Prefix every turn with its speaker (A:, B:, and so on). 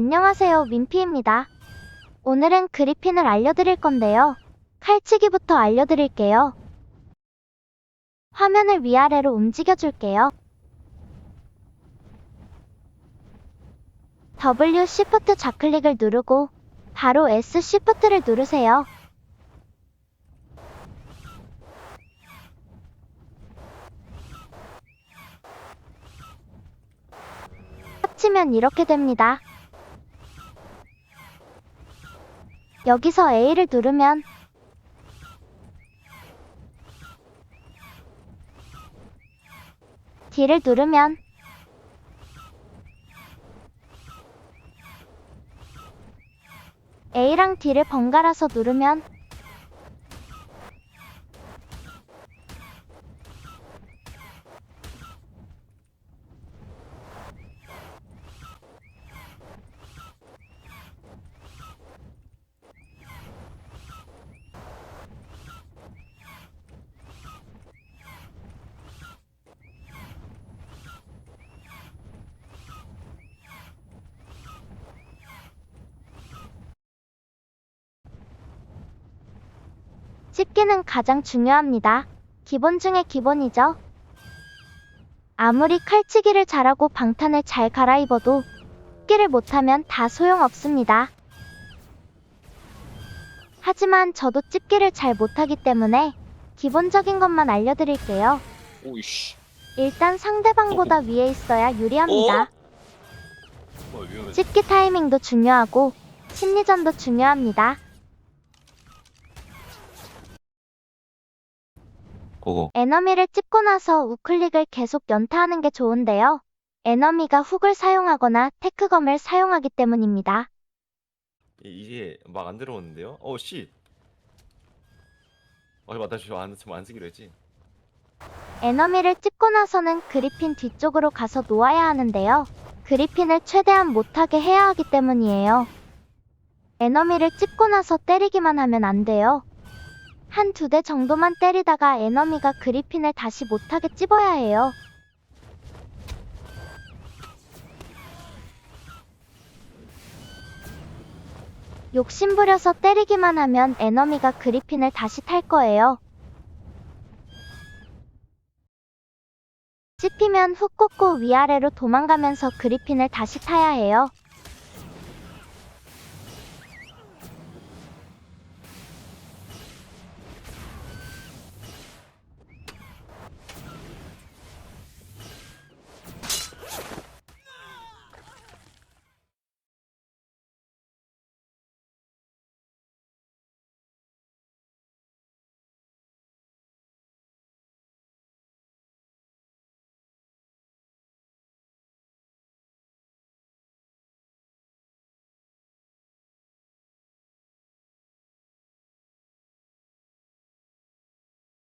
A: 안녕하세요, 민피입니다. 오늘은 그리핀을 알려드릴 건데요. 칼치기부터 알려드릴게요. 화면을 위아래로 움직여줄게요. W Shift 좌클릭을 누르고 바로 S Shift를 누르세요. 합치면 이렇게 됩니다. 여기서 A를 누르면 D를 누르면 A랑 D를 번갈아서 누르면 집기는 가장 중요합니다. 기본 중에 기본이죠. 아무리 칼치기를 잘하고 방탄을 잘 갈아입어도 집기를 못하면 다 소용없습니다. 하지만 저도 집기를 잘 못하기 때문에 기본적인 것만 알려드릴게요.
B: 오이씨.
A: 일단 상대방보다 위에 있어야 유리합니다.
B: 어 위험해.
A: 집기 타이밍도 중요하고 심리전도 중요합니다.
B: 고고.
A: 에너미를 찍고 나서 우클릭을 계속 연타하는 게 좋은데요. 에너미가 훅을 사용하거나 테크검을 사용하기 때문입니다.
B: 이- 이게 막 안 들어오는데요? 어 씨. 어 맞다 저안 안 쓰기로 했지.
A: 에너미를 찍고 나서는 그리핀 뒤쪽으로 가서 놓아야 하는데요. 그리핀을 최대한 못하게 해야 하기 때문이에요. 에너미를 찍고 나서 때리기만 하면 안 돼요. 한 두 대 정도만 때리다가 에너미가 그리핀을 다시 못하게 찝어야 해요. 욕심부려서 때리기만 하면 에너미가 그리핀을 다시 탈 거예요. 찝히면 훅 꽂고 위아래로 도망가면서 그리핀을 다시 타야 해요.